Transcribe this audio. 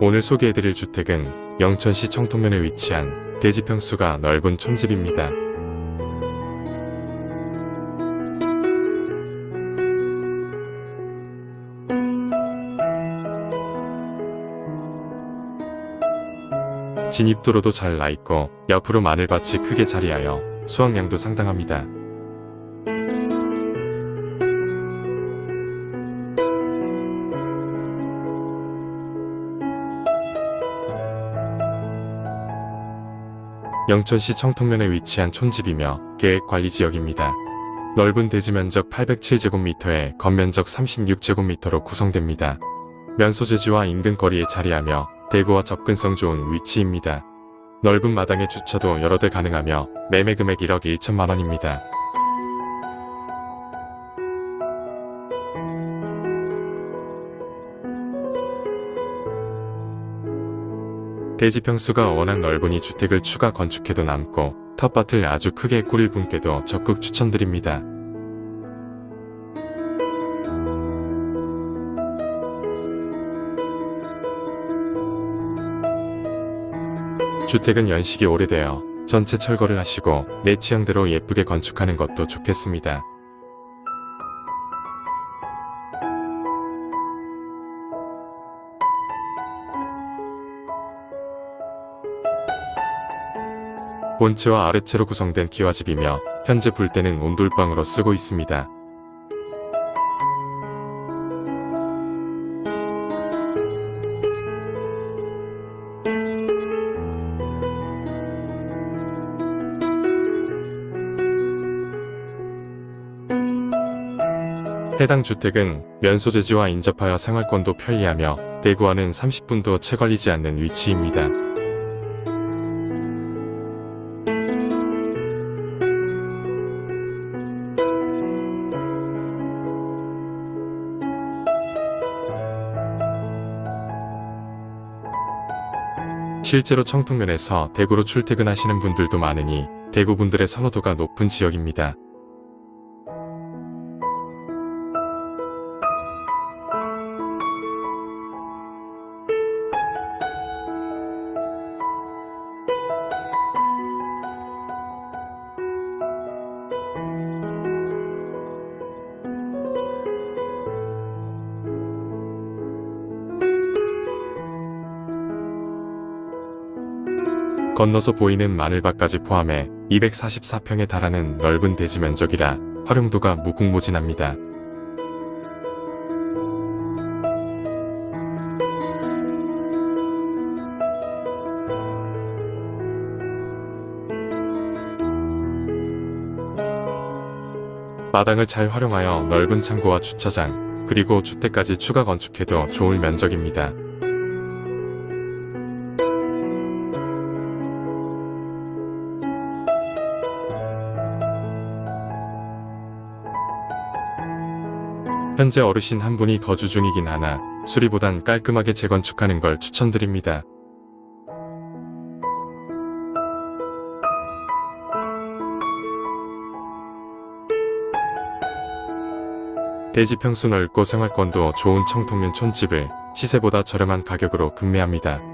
오늘 소개해드릴 주택은 영천시 청통면에 위치한 대지 평수가 넓은 촌집입니다. 진입도로도 잘 나있고 옆으로 마늘밭이 크게 자리하여 수확량도 상당합니다. 영천시 청통면에 위치한 촌집이며 계획관리지역입니다. 넓은 대지 면적 807제곱미터에 건면적 36제곱미터로 구성됩니다. 면소재지와 인근 거리에 자리하며 대구와 접근성 좋은 위치입니다. 넓은 마당에 주차도 여러 대 가능하며 매매 금액 1억 1천만 원입니다. 대지 평수가 워낙 넓으니 주택을 추가 건축해도 남고 텃밭을 아주 크게 꾸릴 분께도 적극 추천드립니다. 주택은 연식이 오래되어 전체 철거를 하시고 내 취향대로 예쁘게 건축하는 것도 좋겠습니다. 본체와 아래채로 구성된 기와집이며 현재 불때는 온돌방으로 쓰고 있습니다. 해당 주택은 면소재지와 인접하여 생활권도 편리하며 대구와는 30분도 채 걸리지 않는 위치입니다. 실제로 청통면에서 대구로 출퇴근하시는 분들도 많으니 대구 분들의 선호도가 높은 지역입니다. 건너서 보이는 마늘밭까지 포함해 244평에 달하는 넓은 대지 면적이라 활용도가 무궁무진합니다. 마당을 잘 활용하여 넓은 창고와 주차장, 그리고 주택까지 추가 건축해도 좋을 면적입니다. 현재 어르신 한 분이 거주 중이긴 하나 수리보단 깔끔하게 재건축하는 걸 추천드립니다. 대지 평수 넓고 생활권도 좋은 청통면 촌집을 시세보다 저렴한 가격으로 금매합니다.